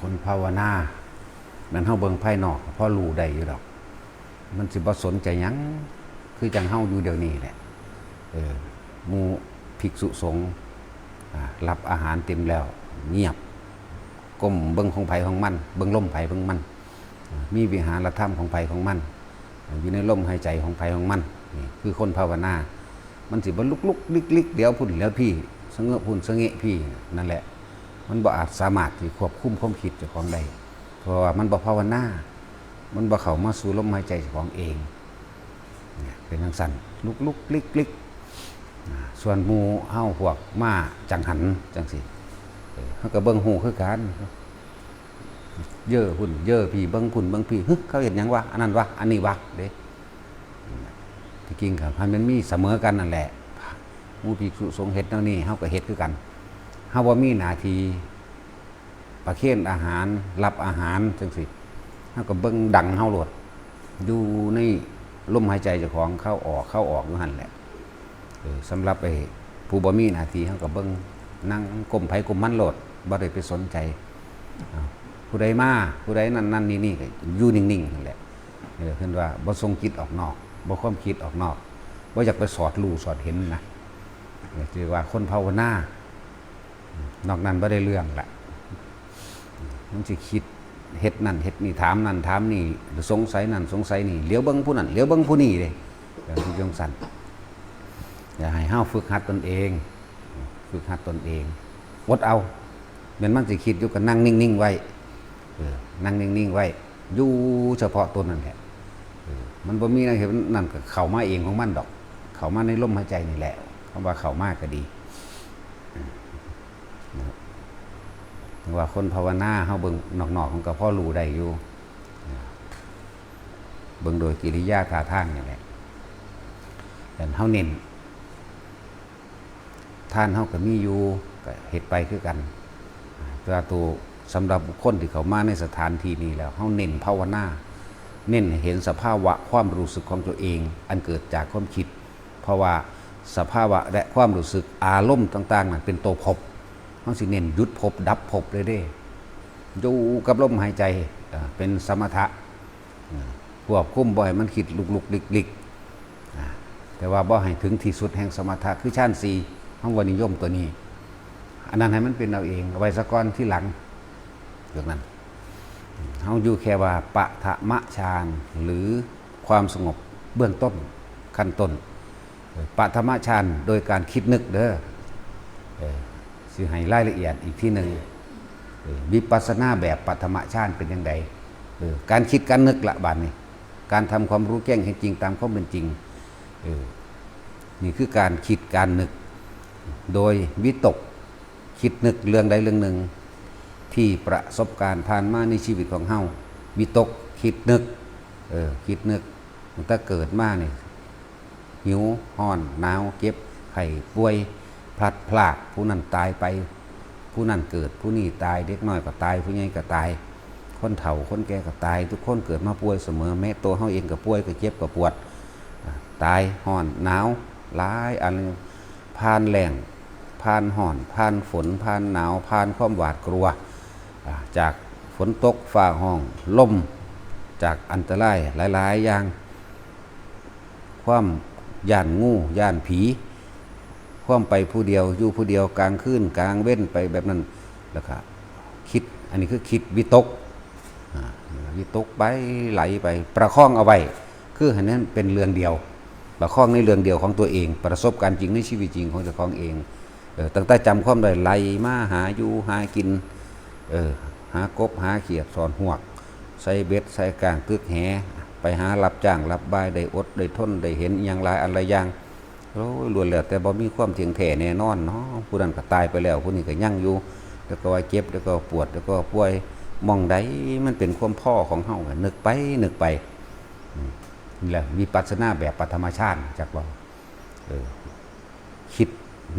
คนภาวนามันเฮาเบิ่งภายนอกพอรู้ได้อยู่ดอก มันสิบ่สนใจยังคือจังเฮาอยู่เดี๋ยวนี้แหละเออหมู่ภิกษุสงฆ์รับอาหารเต็มแล้ว เงียบก้มเบิ่งของไผของมัน เบิ่งลมไผเบิ่งมัน มีวิหารธรรมของไผของมัน อยู่ในลมหายใจของไผของมันนี่คือคนภาวนา มันสิบ่ลุกลุกลิกลิกเดี๋ยวพุ่นเดียวพี่สงเงะพุ่นสงเงะพี่นั่นแหละ มันบ่อาจสามารถที่ควบคุมความคิดเจ้าของได้เพราะว่ามันบ่ภาวนา มันบ่เข้ามาสู่ลมหายใจเจ้าของเองเป็นจังซั่นลุกลุกลิกลิกส่วนมูเฮาพวกมาจังหันจังซี่เออเฮาก็เบิ่งหูคือกันเยอะหุ่นเยอะพี่เบิ้งพุ่นเบิ้งพี่ฮึเขาเห็นยังวะอันนั้นวะอันนี้วะเด้ที่จริงครับมันมีเสมอกันนั่นแหละมูปีกสุสงเฮ็ดแนวนี้เฮาก็เฮ็ดคือกัน เฮาบ่มีหน้าที่ประเคนอาหาร รับอาหารจังซี่เฮาก็เบิ่งดังเฮาโลดอยู่ในลมหายใจเจ้าของเข้าออกเข้าออกอยู่หั่นแหละเออสำหรับไอ้ผู้บ่มีหน้าที่เฮาก็เบิ่งนั่งก้มไผก้มมันโลดบ่ได้ไปสนใจผู้ใดมาผู้ใดนั่นนั่นนี่นี่อยู่นิ่งๆนั่นแหละเออเพิ่นว่าบ่ทรงคิดออกนอกบ่ความคิดออกนอกบ่อยากไปสอดรู้สอดเห็นนะเออคือว่าคนภาวนา นอกนั้นบ่ได้เรื่องละมันสิคิดเฮ็ดนั่นเฮ็ดนี่ถามนั่นถามนี่หรือสงสัยนั่นสงสัยนี่เลี้ยวเบิ่งผู้นั้นเลี้ยวเบิ่งผู้นี้เด้อย่างที่จงสันอย่าให้เฮาฝึกหัดตนเอง ฝึกหัดตนเองอดเอาแม่นมันสิคิดอยู่ก็นั่งนิ่งๆไว้นั่งนิ่งๆไว้อยู่เฉพาะตนนั่นแหละมันบ่มีนะเห็นนั่นก็เข้ามาเองของมันดอก เข้ามาในลมหายใจนี่แหละคำว่าเข้ามาก็ดีอืมนะครับแต่ ว่าคนภาวนาเฮาเบิ่งนอกๆของก็พ่อรู้ได้อยู่เบิ่งโดยกิริยาท่าทางนี่แหละแต่เฮาเน้นท่านเฮาก็มีอยู่ก็เฮ็ดไปคือกันต่ว่าตัวสำหรับบุคคลที่เขามาในสถานที่นี้แล้วเขาเน้นภาวนาเน้นเห็นสภาวะความรู้สึกของตัวเอง อันเกิดจากความคิด เพราะว่าสภาวะและความรู้สึกอารมณ์ต่างๆนั้นเป็นตัวภพ เขาสิเน้นหยุดภพดับภพเลยเด้อยู่กับลมหายใจเป็นสมถะควบคุมบ่ให้มันคิดลุกๆลิกๆอ่าแต่ว่าบ่ให้ถึงที่สุดแห่งสมถะคือชั้นสี่ห้องวนิยมตัวนี้ อันนั้นให้มันเป็นเอาเองไว้สะก้อนที่หลังเรื่องนั้นเฮาอยู่แค่ว่าปะทะมะฌานหรือความสงบเบื้องต้นขั้นต้นปะทะมะฌานโดยการคิดนึกเด้อ สิให้รายละเอียดอีกที่หนึ่งวิปัสสนาแบบปฐมฌานเป็นยังไงการคิดการนึกละบาดนี้การทำความรู้แจ้งให้จริงตามความเป็นจริงนี่คือการคิดการนึก โดยวิตกคิดนึกเรื่องใดเรื่องหนึ่ง ที่ประสบการณ์ผ่านมาในชีวิตของเฮาวิตกคิดนึกเออคิดนึกตั้งแต่เกิดมาเนี่ยหิวห้อนหนาวเจ็บไข้ป่วย พลัดพรากผู้นั้นตายไป ผู้นั้นเกิดผู้นี้ตายเด็กน้อยก็ตาย ผู้ใหญ่ก็ตาย คนเฒ่าคนแก่ก็ตาย ทุกคนเกิดมาป่วยเสมอแม้ตัวเฮาเองก็ป่วยก็เจ็บก็ปวด ตายห้อนหนาวหลายอันผ่านแหล่งผ่านห่อนผ่านฝนผ่านหนาวผ่านความหวาดกลัว จากฝนตกฟ้าห้องลมจากอันตรายหลาย ๆ อย่าง ความย่านงูย่านผี ความไปผู้เดียวอยู่ผู้เดียวกลางคืนกลางเว้นไปแบบนั้นแล้วก็คิดอันนี้คือคิดวิตกวิตกไปไหลไปประคองเอาไว้คือให้นั้นเป็นเรื่องเดียว ประคองในเรื่องเดียวของตัวเอง ประสบการณ์จริงในชีวิตจริงของเจ้าของเองเออตั้งแต่จำความได้ไล่มาหาอยู่หากินเออหากบหาเขียดสอนหวก ใส่เบ็ดใส่กลางตึกแหไปหารับจ้างรับบายได้อดได้ทนได้เห็นอย่างหลายอะไรอย่าง โอ้ยล้วนแล้วแต่บ่มีความเที่ยงแท้แน่นอนเนาะผู้นั้นก็ตายไปแล้วผู้นี้ก็ยั่งอยู่ แล้วก็ว่าเจ็บแล้วก็ปวดแล้วก็ป่วยมองใดมันเป็นความพ่อของเฮานึกไปนึกไปนี่แหละวิปัสสนาแบบปฐมฌานจักบ่เออคิด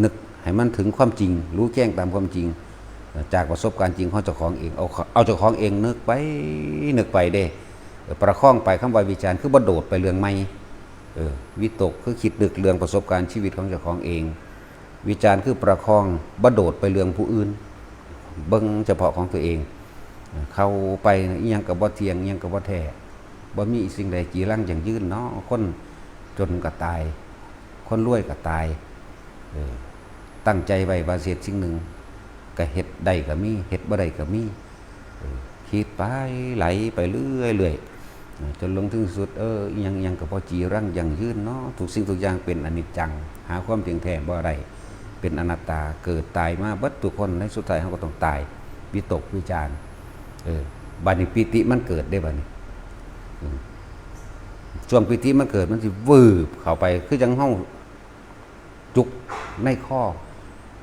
นึกให้มันถึงความจริง รู้แจ้งตามความจริง จากประสบการณ์จริงของเจ้าของเองเอาเอาเจ้าของเองนึกไปนึกไปเด้อประคองไปคำว่าวิจารณ์คือบ่โดดไปเรื่องไม่ เออวิตกคือคิดนึกเรื่องประสบการณ์ชีวิตของเจ้าของเอง วิจารณ์คือประคองบ่โดดไปเรื่องผู้อื่น เบิ่งเฉพาะของตัวเอง เข้าไปยังกับบ่เทียงยังกับบ่แท้บ่มีสิ่งใดจีรังอย่างยืนเนาะคนจนก็ตาย คนรวยก็ตายออตั้งใจไว้ว่าเสียสิ่งหนึ่งก็เฮ็ดได้ก็มีเฮ็ดบ่ได้ก็มีคิดไปไหลไปเรื่อยเรื่อย จนลงถึงสุดเออยังยังก็บ่จีรังย่างยืนเนาะทุกสิ่งทุกอย่างเป็นอนิจจัง หาความเที่ยงแท้บ่ได้เป็นอนัตตาเกิดตายมาบิดทุกคนในสุดท้ายเขาก็ต้องตายวิตกวิจารเออบัดนี้ปิติมันเกิดได้บัดนี้ช่วงปิติมันเกิดมันสิวืบเข้าไปคือจังห้องจุกในข้อ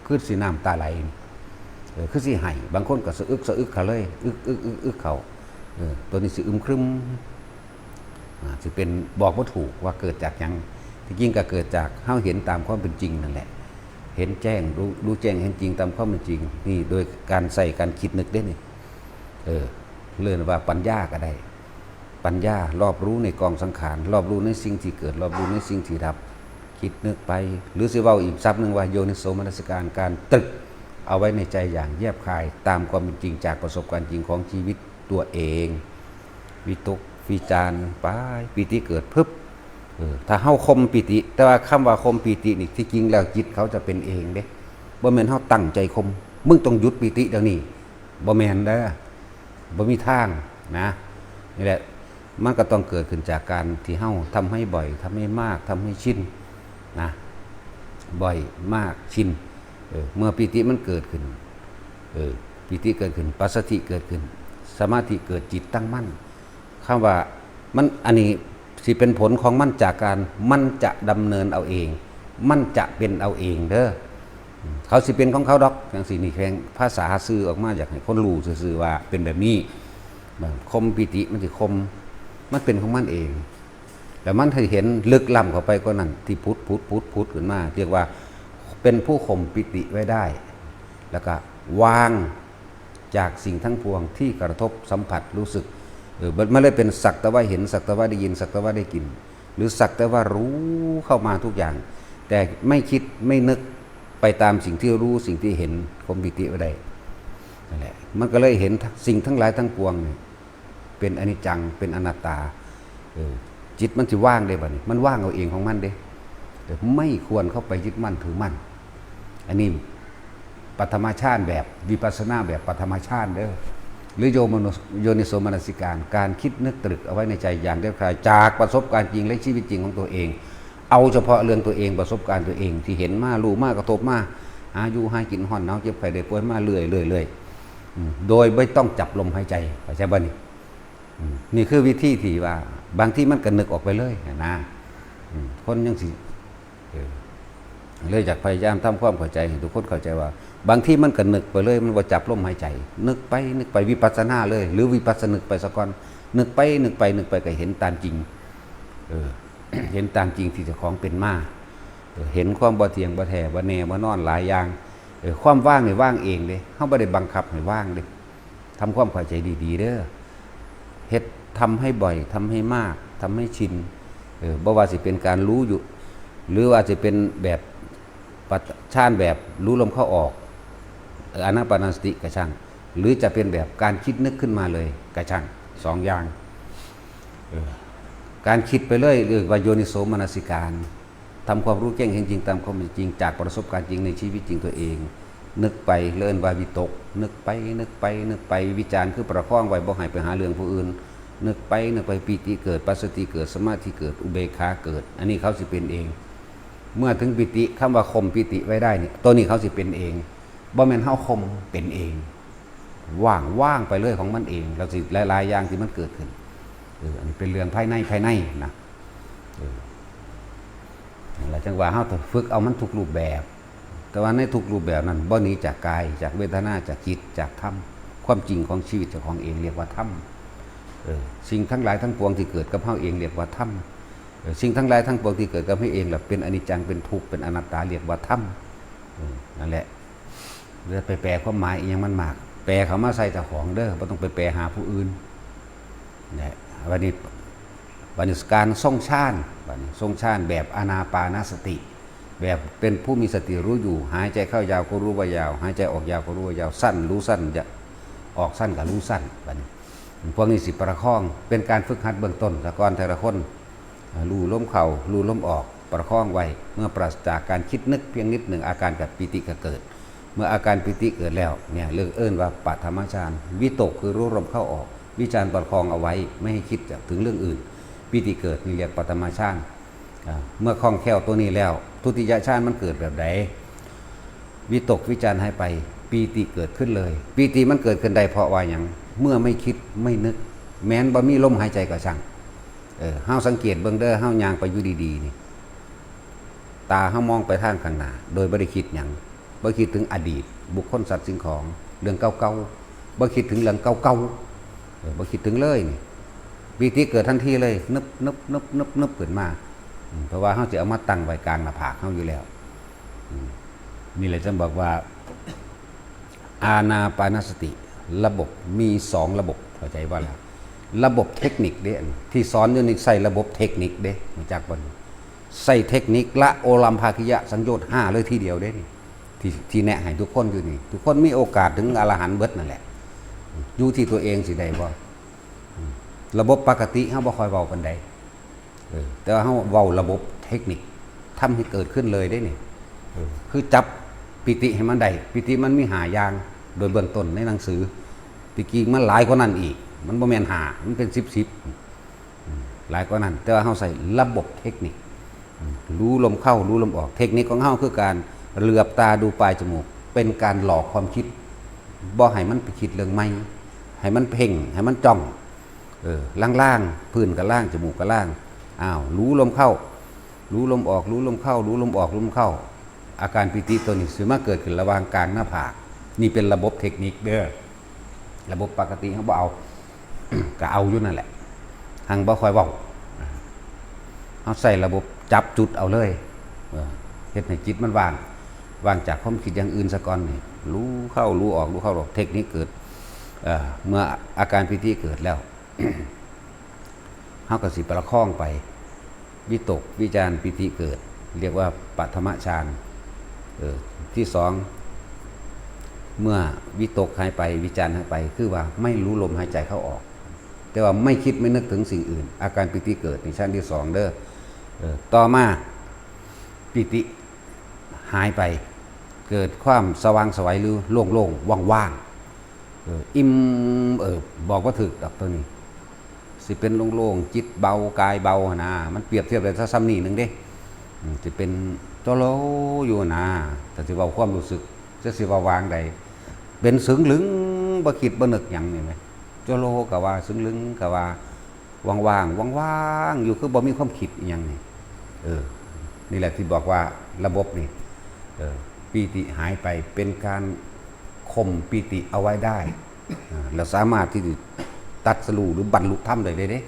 คือสีน้ำตาไหลเออคือสิไห้บางคนก็สะอึกสะอึกเขาเลย อึกอึกอึกอึกเขาเออตัวนี้สิอึมครึม อ่าสิเป็นบอกว่าถูกว่าเกิดจากยังที่จริงก็เกิดจากเฮาเห็นตามความเป็นจริงนั่นแหละ เห็นแจ้งรู้รู้แจ้งเห็นจริงตามความเป็นจริง นี่โดยการใส่การคิดนึกได้นี่เออเรื่องว่าปัญญาก็ได้ ปัญญารอบรู้ในกองสังขาร รอบรู้ในสิ่งที่เกิด รอบรู้ในสิ่งที่ดับ คิดนึกไป หรือสิเว่าอีกซับหนึ่งว่าโยนิโสมนสการการตรึกเอาไว้ในใจอย่างแยบคายตามความเป็นจริงจากประสบการณ์จริงของชีวิตตัวเอง วิตก วิจารณ์ไปปิติเกิดพึบออถ้าเฮาคมปิติ แต่ว่าคำว่าคมปิตินี่ที่จริงแล้วจิตเขาจะเป็นเองเด้บ่แม่นเฮาตั้งใจคม มึงต้องหยุดปิติเดี๋ยวนี้บ่แม่นเด้อบ่มีทางนะนี่แหละมันก็ต้องเกิดขึ้นจากการที่เฮาทำให้บ่อยทำให้มากทำให้ชินนะบ่อยมากชินเออเมื่อปิติมันเกิดขึ้นเออปิติเกิดขึ้นปัสสติเกิดขึ้น สมาธิเกิดจิตตั้งมั่น คำว่ามันอันนี้สิเป็นผลของมันจากการมันจะดำเนินเอาเอง มันจะเป็นเอาเองเด้อเขาสิเป็นของเขาดอกอย่างสีนี่แข่งภาษาซื่อออกมาอยากให้คนรู้ซื่อว่าเป็นแบบนี้แบบคมปิติมันสิคมมันเป็นของมันเองแต่มันให้เห็นลึกล้ำเข้าไปก็นั่นที่พุทธพุทธพุทธพุทธขึ้นมา เรียกว่าเป็นผู้ข่มปิติไว้ได้ แล้วก็วางจากสิ่งทั้งปวงที่กระทบสัมผัสรู้สึก เออมันไม่ได้เป็นสักแต่ว่าเห็นสักแต่ว่าได้ยินสักแต่ว่าได้กิน หรือสักแต่ว่ารู้เข้ามาทุกอย่าง แต่ไม่คิดไม่นึกไปตามสิ่งที่รู้สิ่งที่เห็นคมปิติไว้ได้นั่นแหละมันก็เลยเห็นสิ่งทั้งหลายทั้งปวงเนี่ยเป็นอนิจจังเป็นอนัตตาเออจิตมันจะว่างได้บ่นี่มันว่างเอาเองของมันเด้แต่ไม่ควรเข้าไปยึดมั่นถือมั่นอันนี้ปัทมาชาติแบบวิปัสสนาแบบปัทมาชาติเด้อ หรือโยมนโยนิโสมนสิการ การคิดนึกตรึกเอาไว้ในใจอย่างเด็ดขาดจากประสบการณ์จริงและชีวิตจริงของตัวเอง เอาเฉพาะเรื่องตัวเองประสบการณ์ตัวเอง ที่เห็นมารู้มากระทบมาหายู่ให้กินห่อนหนาวเจ็บไข้ได้ป่วยมาเรื่อยเรื่อยเรื่อยโดยไม่ต้องจับลมหายใจเข้าใจบ่นี่นี่คือวิธีที่ว่า บางที่มันก็นึกออกไปเลยนะคนยังสิเออเลยจากพยายามทำความเข้าใจให้ทุกคนเข้าใจว่า บางที่มันก็นึกไปเลย มันว่าจับลมหายใจ นึกไปนึกไปวิปัสสนาเลย หรือวิปัสสนึกไปสะก่อนนึกไปนึกไปนึกไปก็เห็นตามจริงเออเห็นตามจริงที่เจ้าของเป็นมาเออเห็นความบ่เทียงบ่แท้บ่แน่บ่นอนหลายอย่างเออความว่างนี่ว่างเองเด้เฮาบ่ได้บังคับให้ว่างเด้ทำความเข้าใจดีๆเด้อเฮ็ดทำให้บ่อยทำให้มากทำให้ชินเออบ่ว่าสิเป็นการรู้อยู่ หรือว่าจะเป็นแบบปัจชานแบบรู้ลมเข้าออก อนาปานสติกระช่าง หรือจะเป็นแบบการคิดนึกขึ้นมาเลยกระช่างสองอย่าง การคิดไปเรื่อยเรียกว่าโยนิโสมนสิการทำความรู้แจ้งเห็นจริงตามความเป็นจริงจากประสบการณ์จริงในชีวิตจริงตัวเอง นึกไปเลื่อนวาวิตก นึกไปนึกไปนึกไปวิจารณ์คือประคองไว้บ่ให้ไปหาเรื่องผู้อื่น นึกไปนึกไปปีติเกิดปัสสติเกิดสมาธิเกิดอุเบกขาเกิด อันนี้เขาสิเป็นเอง เมื่อถึงปิติคำว่าคมปิติไว้ได้นี่ตัวนี้เขาสิเป็นเอง บ่แม่นเฮาคมเป็นเอง ว่างว่างไปเรื่อยของมันเองแล้วสิหลายๆอย่างที่มันเกิดขึ้นเอออันนี้เป็นเรื่องภายในภายในนะเออหละจังหวะเฮาต้องฝึกเอามันทุกรูปแบบ แต่ว่าในทุกรูปแบบนั้นบ่หนีจากกายจากเวทนาจากจิตจากธรรมความจริงของชีวิตเจ้าของเองเรียกว่าธรรมเออสิ่งทั้งหลายทั้งปวงที่เกิดกับเฮาเองเรียกว่าธรรมสิ่งทั้งหลายทั้งปวงที่เกิดกับเฮาเองล่ะเป็นอนิจจังเป็นทุกข์เป็นอนัตตาเรียกว่าธรรมนั่นแหละ เลือไปแปลความหมายอีหยังมันมาก แปลเขามาใส่เจ้าของเด้อบ่ต้องไปแปลหาผู้อื่นเนี่ยวันนี้วันนี้การทรงชาญวันนี้ทรงชาญแบบอานาปานสติ แบบเป็นผู้มีสติรู้อยู่ หายใจเข้ายาวก็รู้ว่ายาว หายใจออกยาวก็รู้ว่ายาวสั้น รู้สั้นจะออกสั้นกับรู้สั้นบัดนี้พวกนี้สิประคอง เป็นการฝึกหัดเบื้องต้นแต่ก่อนแต่ละคนรู้ล้มเข่ารู้ล้มออกประคองไว้ เมื่อปราศจากการคิดนึกเพียงนิดหนึ่งอาการกับปิติก็เกิด มื่ออาการปิติเกิดแล้วเนี่ยเรื่องเอิ้นว่าปัทมฌานวิตกคือรู้ลมเข้าออก วิจารณ์ประคองเอาไว้ไม่ให้คิดถึงเรื่องอื่น ปิติเกิดนี่เรียกปัทมฌานเมื่อคล่องแคล่วตัวนี้แล้ว ทุติยฌานมันเกิดแบบไหนวิตกวิจารณ์ให้ไปปีติเกิดขึ้นเลยปีติมันเกิดขึ้นได้เพราะว่าอย่างเมื่อไม่คิดไม่นึก แม้นบ่มีลมหายใจก็ช่างเออเฮาสังเกตเบิ่งเด้อเฮายางไปอยู่ดีๆนี่ตาเฮามองไปทางข้างหน้าโดยบ่ได้คิดหยัง บ่คิดถึงอดีต บุคคลสัตว์สิ่งของ เรื่องเก่าๆบ่คิดถึงเรื่องเก่าๆเออบ่คิดถึงเลยนี่ปีติเกิดทันทีเลยนึบนึบนึบนึบนึบขึ้นมาเพราะว่าเฮาสิเอามาตั้งไว้กลางหน้าผากเฮาอยู่แล้วนี่แหละจะบอกว่า อาณาปานสติ ระบบมีสองระบบเข้าใจว่าแล้วระบบเทคนิคเด้นที่สอนอยู่นี่ใส่ระบบเทคนิคเด้มาจากบนใส่เทคนิคละโอลัมภาคิยะสังโยชน์ห้าเลยทีเดียวเด้นี่ ที่ที่แนะให้ทุกคนอยู่นี่ ทุกคนมีโอกาสถึงอรหันต์เบิดนั่นแหละ อยู่ที่ตัวเองสิได้บ่ระบบปกติเฮาบ่ค่อยเว้าปานใดเออแต่ว่าเฮาเว้าระบบเทคนิคทำให้เกิดขึ้นเลยได้นี่เออคือจับปิติให้มันได้ปิติมันมีหายางโดยเบื้องต้นในหนังสือปิติมันหลายกว่านั้นอีก มันบ่แม่นหามันเป็นสิบสิบหลายกว่านั้น แต่ว่าเฮาใส่ระบบเทคนิค รู้ลมเข้ารู้ลมออก เทคนิคของเฮาคือการ เหลือบตาดูปลายจมูก เป็นการหลอกความคิดบ่ให้มันไปคิดเรื่องไม่ให้มันเพ่งให้มันจ้องเออล่างๆพื้นกับล่างจมูกกับล่างอ้าวรู้ลมเข้า รู้ลมออก รู้ลมเข้า รู้ลมออกรู้ลมเข้า อาการปิติตัวนี้ส่วนมากเกิดขึ้นระหว่างกลางหน้าผากนี่เป็นระบบเทคนิคเด้อระบบปกติเขาบ่เอาก็เอาอยู่นั่นแหละหังบ่คอยเว้าเขาใส่ระบบจับจุดเอาเลยเออเฮ็ดให้จิตมันว่าง ว่างจากความคิดอย่างอื่นซะก่อนนี่รู้เข้ารู้ออกรู้เข้าออกเทคนิคเกิดเเมื่ออาการปิติเกิดแล้วเฮาก็สิประคองไป วิตกวิจารปิติเกิด เรียกว่าปัทมฌานออที่สองเมื่อวิตกหายไปวิจารหายไป คือว่าไม่รู้ลมหายใจเข้าออก แต่ว่าไม่คิดไม่นึกถึงสิ่งอื่น อาการปิติเกิดในชั้นที่สองเด้อออต่อมาปิติหายไป เกิดความสว่างสวัยหรือโล่งโล่งว่างว่างอิ่มเออบอกว่าถึกดอกตัวนี้ สิเป็นโล่งๆจิตเบากายเบานะมันเปรียบเทียบได้ซะซ้ำนี่หนึ่งเด้จะเป็นโจโลอยู่นะแต่สิเบาความรู้สึกจะสิเบาวางใดเป็นสึงลึงบ่คิดบ่นึกหยังนี่ไหมโจโลก็ว่าสึงลึงก็ว่าว่างๆว่างๆอยู่คือบ่มีความคิดอหยังนี่เออนี่แหละที่บอกว่าระบบนี่เออ ปีติหายไปเป็นการข่มปีติเอาไว้ได้อ่าสามารถที่จะตัดสรูหรือบรรลุธรรมได้เลยเด้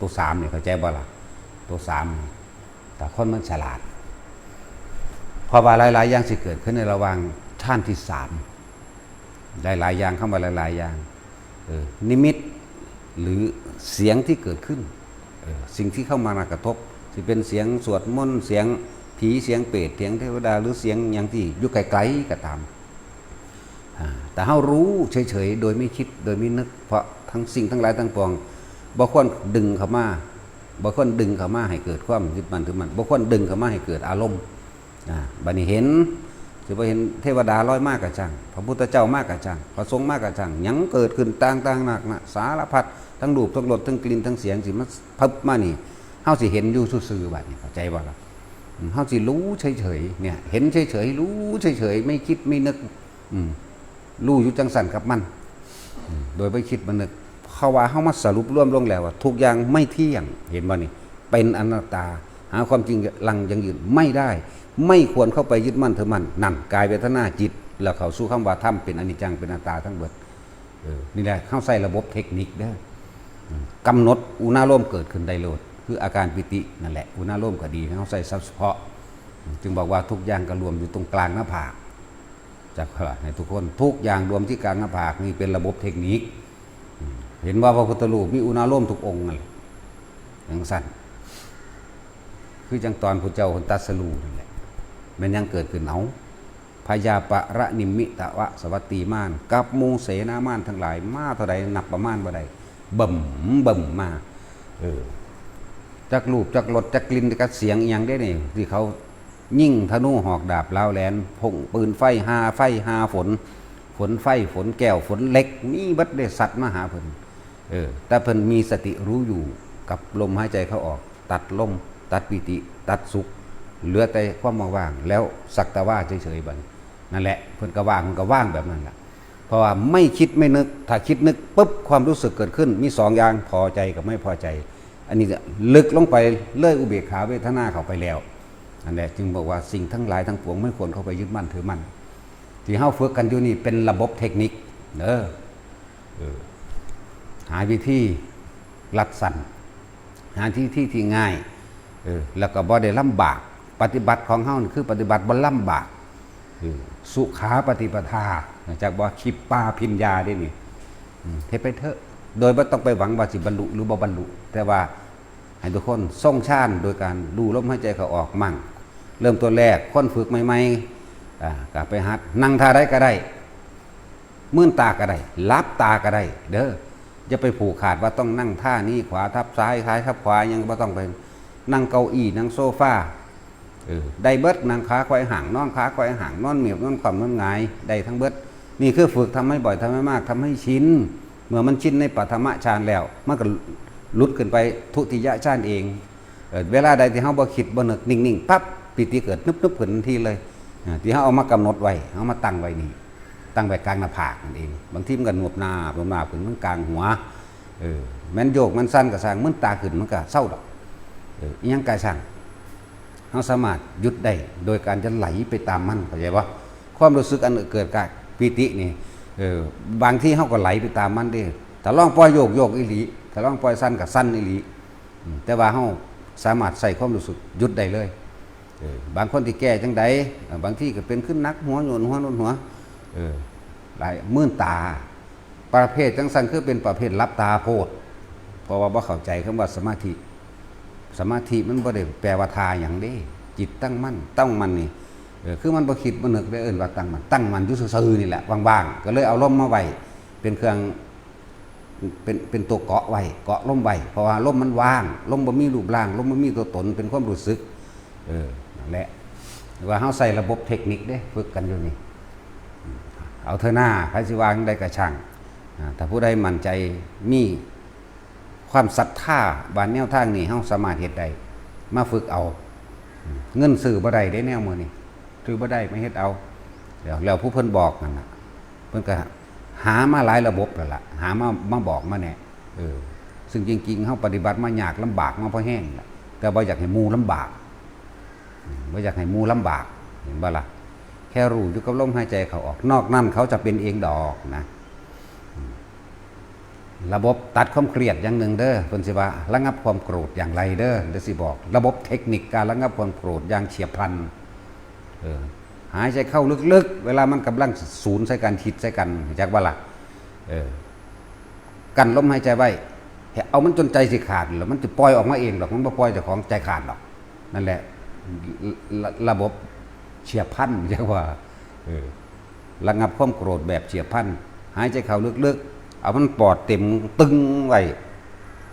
ตัวสามเนี่ยเข้าใจบ่ล่ะตัวสามแต่คนมันฉลาดพอว่าหลายๆอย่างสิเกิดขึ้นในระหว่างท่านที่สามหลายๆอย่างเข้ามาหลายๆอย่างออนิมิตหรือเสียงที่เกิดขึ้นออสิ่งที่เข้ามามากระทบสิเป็นเสียงสวดมนต์เสียง ผีเสียงเปรตเสียงเทวดาหรือเสียงอย่างที่อยู่ไกลๆก็ตามแต่เฮารู้เฉยๆ โดยไม่คิดโดยไม่นึก เพราะทั้งสิ่งทั้งหลายทั้งปวงบ่ควรดึงเข้ามาบ่ควรดึงเข้ามาให้เกิดความยึดมั่นถือมั่นบ่ควรดึงเข้ามาให้เกิดอารมณ์บัดนี้เห็นสิบ่าเห็นเทวดาลอยมากกะจังพระพุทธเจ้ามากกะจังพระสงฆ์มากกะจังยังเกิดขึ้นต่างๆหนักนะสารพัดทั้งรูปทั้งรสทั้งกลิ่นทั้งเสียงสิมาพับมานี่เฮาสิเห็นอยู่ซื่อๆบัดนี้เข้าใจบ่ล่ะ เฮาสิรู้เฉยๆเนี่ย เห็นเฉยๆรู้เฉยๆไม่คิดไม่นึกอืมรู้อยู่จังสันกับมัน โดยไม่คิดมันนึกเขาว่าเขามาสรุปร่วมลงแล้วว่าทุกอย่างไม่เที่ยงเห็นบ่นี่เป็นอนัตตา หาความจริงลังยังยืนไม่ได้ ไม่ควรเข้าไปยึดมั่นถือมั่นนั่นกายเวทนาจิต แล้วเขาสู้คำว่าธรรมเป็นอนิจจังเป็นอนัตตาทั้งเบิดเออนี่แหละเข้าใส่ระบบเทคนิคเด้อกำหนดอุณาโลมเกิดขึ้นได้โลด คืออาการปิตินั่นแหละอุณาโลมก็ดีเขาใส่เฉพาะ จึงบอกว่าทุกอย่างก็รวมอยู่ตรงกลางหน้าผากจากให้ทุกคนทุกอย่างรวมที่กลางหน้าผากนี่เป็นระบบเทคนิค เห็นว่าพระพุทธรูปมีอุณาโลมทุกองค์นั่นแหละอย่างสั้นคือจังตอนพระเจ้าคนตัดสรูนั่นแหละมันยังเกิดขึ้นเอาไผยาปะระนิมิตะวะสวัตตีมานกับมูเสนามานทั้งหลาย มาเท่าใดนับประมาณบ่ได้บ่มบ่มมาเออ จักรูปจักรถจักกลิ่นจักเสียงอหยังได้นี่ที่เขายิ่งธนูหอกดาบลาวแหลนพงปืนไฟหาไฟหาฝน ฝนไฟฝนแก้วฝนเล็ก มีเบัดได้สัตว์มาหาเพิ่นเออแต่เพิ่นมีสติรู้อยู่กับลมหายใจเขาออก ตัดลม ตัดปิติ ตัดสุข เหลือแต่ความว่างๆแล้วสักแต่ว่าเฉยๆบันนั่นแหละเพิ่นก็ว่างเพิ่นก็ว่างแบบนั้นแหละเพราะว่าไม่คิดไม่นึก ถ้าคิดนึกปุ๊บความรู้สึกเกิดขึ้น มีสองอย่างพอใจกับไม่พอใจ อันนี้จะลึกลงไปเลื่อยอุเบกขาเวทนาเข้าไปแล้วอันแหละจึงบอกว่าสิ่งทั้งหลายทั้งปวงไม่ควรเข้าไปยึดมั่นถือมั่นที่เฮาฝึกกันอยู่นี่เป็นระบบเทคนิคเด้ออหาวิธีรัดสันหาที่ที่ที่ง่ายเออแล้วก็บ่ได้ลำบาก ปฏิบัติของเฮานี่คือ ปฏิบัติบ่ลำบากสุขาปฏิปทาจากบ่คิปปาพิญญาได้นี่เฮ็ดไปเถอะ โดยบ่ต้องไปหวังว่าสิบรรลุหรือบ่บรรลุ แต่ว่าให้ทุกคนส่งชานโดยการดูลมหายใจเขาออกมั่ง เริ่มตัวแรกค้นฝึกใหม่ๆกลับไปหัดนั่งท่าได้ก็ได้มื่นตาก็ได้รับตาก็ได้ เด้อจะไปผูกขาดว่าต้องนั่งท่านี้ขวาทับซ้ายซ้ายทับขวายังบ่ต้องไปนั่งเก้าอี้นั่งโซฟาออได้เบิดนั่งขาควายห่างนอนขาควายห่างนอนเหมียบนอนความนอนงายได้ทั้งเบิดนี่คือฝึกทำให้บ่อยทำให้มากทำให้ชิน เมื่อมันชินในปัมะฌานแล้ว มันก็ลุดขึ้นไปทุติยฌานเองเอเวลาใดที่เฮาบ่คิดบ่นึกนิ่งๆปั๊บปิติเกิดนึบๆขึ้นทันทีเลยอ่าที่เฮาเอามากำหนดไว้เอามาตั้งไว้นี่ตั้งไว้กลางหน้าผากนั่นเองบางทีมันก็หนวบหน้าหนวบหน้าขึ้นมันกลางหัวเออแมันโยกมันสั้นก็สร้างมันตาขึ้นมันก็เศร้าดอกเอออิหยังกายสั่งเราสามารถหยุดได้โดยการจะไหลไปตามมันเข้าใจปะความรู้สึกอันเกิดกับปิตินี่ เออบางที่เขาก็ไหลไปตามมันเด้แต่ลองปล่อยโยกโยกอีหลีแต่ลองปล่อยสั้นกับสั้นอีหลีแต่ว่าเขาสามารถใส่ความรู้สึกหยุดได้เลยเออบางคนที่แก้จังใดบางที่ก็เป็นขึ้นนักหัวโยนหัวโนนหัวเออหลายมื่นตา ประเภทจังสันคือเป็นประเภทรับตาโพดเพราะว่าบ่เข้าใจคำว่าสมาธิ สมาธิมันบ่ได้แปลว่าทาอย่างเด้จิตตั้งมั่นตั้งมันนี่ คือมันบ่คิดบ่นึกได้เอิ้นว่าตั้งมันตั้งมันอยู่ซื่อๆนี่แหละว่างๆก็เลยเอาลมมาไว้เป็นเครื่องเป็นเป็นตัวเกาะไว้เกาะลมไว้เพราะว่าลมมันว่างลมบ่มีรูปร่างลมบ่มีตัวตนเป็นความรู้สึกเออนั่นแหละว่าเฮาใส่ระบบเทคนิคเด้ฝึกกันอยู่นี่เอาเธอหน้าใครสิวางได้กระช่างถ้าผู้ใดมั่นใจมีความศรัทธาบานแนวทางนี้เฮาสามารถเฮ็ดได้มาฝึกเอา เงินซื้อบ่ได้ได้แนวมือนี่ ซื้อบ่ได้ไม่เฮ็ดเอาเดี๋ยวแล้วผู้เพิ่นบอกนั่นน่ะเพิ่นก็หามาหลายระบบแล้วล่ะ หามามาบอกมาแน่เออ ซึ่งจริงๆเฮาปฏิบัติมายากลำบากมาเพราะแห้งล่ะแต่บ่อยากให้หมู่ลำบากอืมบ่อยากให้หมู่ลำบาก เห็นบ่ล่ะแค่รู้อยู่กับลมหายใจเขาออก นอกนั้นเขาจะเป็นเองดอกนะระบบตัดความเครียดอย่างหนึ่งเด้อเพิ่นสิว่าระงับความโกรธอย่างไรเด้อเดี๋ยวสิบอก ระบบเทคนิคการระงับความโกรธอย่างเฉียบพลัน หายใจเข้าลึกๆ เวลามันกำลังศูนย์ใส่กันคิดใส่กันจากว่าล่ะเออกันลมหายใจไว้เอามันจนใจสิขาดแล้วมันจะปล่อยออกมาเองหรอกมันบ่ปล่อยจากของใจขาดหรอก นั่นแหละระระบบเฉียบพันเรียกว่าเออระงับความโกรธแบบเฉียบพันหายใจเข้าลึกๆ เอามันปอดเต็มตึงไว้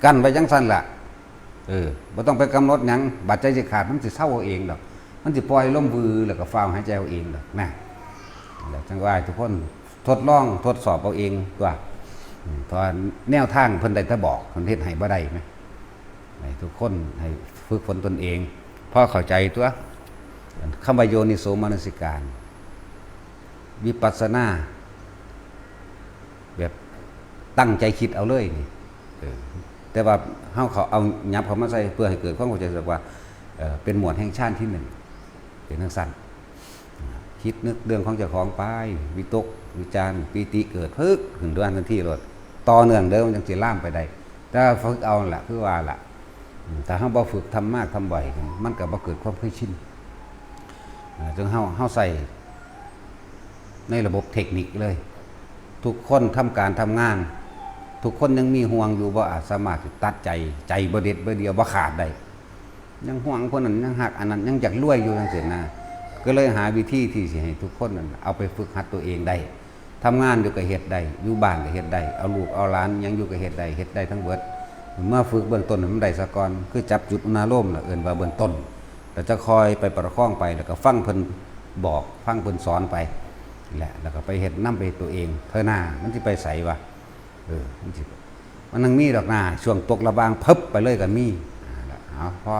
กั้นไว้จังสั้นละเออบ่ต้องไปกำหนดยังบาดใจสิขาดมันสิเศร้าเอาเองดอก มันสิปล่อยลมวือแล้วก็ฟ้าหายใจเอาเองดอกนะแล้วจังว่าทุกคนทดลองทดสอบเอาเองว่าอืมเพราะแนวทางเพิ่นได้แต่บอกเพิ่นเฮ็ดให้บ่ได้ไหมให้ทุกคนให้ฝึกฝนตนเองพอเข้าใจตัวคำว่าโยนิโสมนสิการ วิปัสสนา แบบตั้งใจคิดเอาเลยนี่แต่ว่าเฮาเขาเอายับเขามาใส่เพื่อให้เกิดความเข้าใจสักว่าเเป็นหมวดแห่งชาติที่หนึ่ง เป็นทั้งสั้นคิดนึกเรื่องของเจ้าของไปวิตกวิจารปีติเกิดพึกถึงด้วยทันทีรถต่อเนื่องเดิมจังสิล่ามไปได้แต่ฝึกเอาแหละคือว่าละแต่เฮาบ่ฝึกทำมากทำบ่อยมันก็บ่เกิดความเคยชินจึงเฮาเฮาใส่ ในระบบเทคนิคเลย ทุกคนทำการทำงาน ทุกคนยังมีห่วงอยู่ว่าอาจสามารถสิตัดใจใจบ่เด็ดบ่เดียวบ่ขาดได้ ยังห่วงคนนั้นยังหักอันนั้นยังอยากรวยอยู่จังซี่นะก็เลยหาวิธีที่สิให้ทุกคนนั่นเอาไปฝึกหัดตัวเองได้ทำงานอยู่กับเฮ็ดได้อยู่บ้านก็เฮ็ดได้เอาลูกเอาหลานยังอยู่กับเฮ็ดได้เฮ็ดได้ทั้งเบิดเมื่อฝึกเบื้องต้นมันได้ซะกอนคือจับจุดอุณาโลมน่ะเอิ้นว่าเบื้องต้นแล้วจะคอยไปประคองไปแล้วก็ฟังเพิ่นบอกฟังเพิ่นสอนไปแหละแล้วก็ไปเฮ็ดนํไปตัวเองเท่าหน้ามันสิไปไสวะเออมันสิมันนังมีดอกหน้าช่วงตกระบางเพิบไปเลยก็มีอ่าละเอาพอ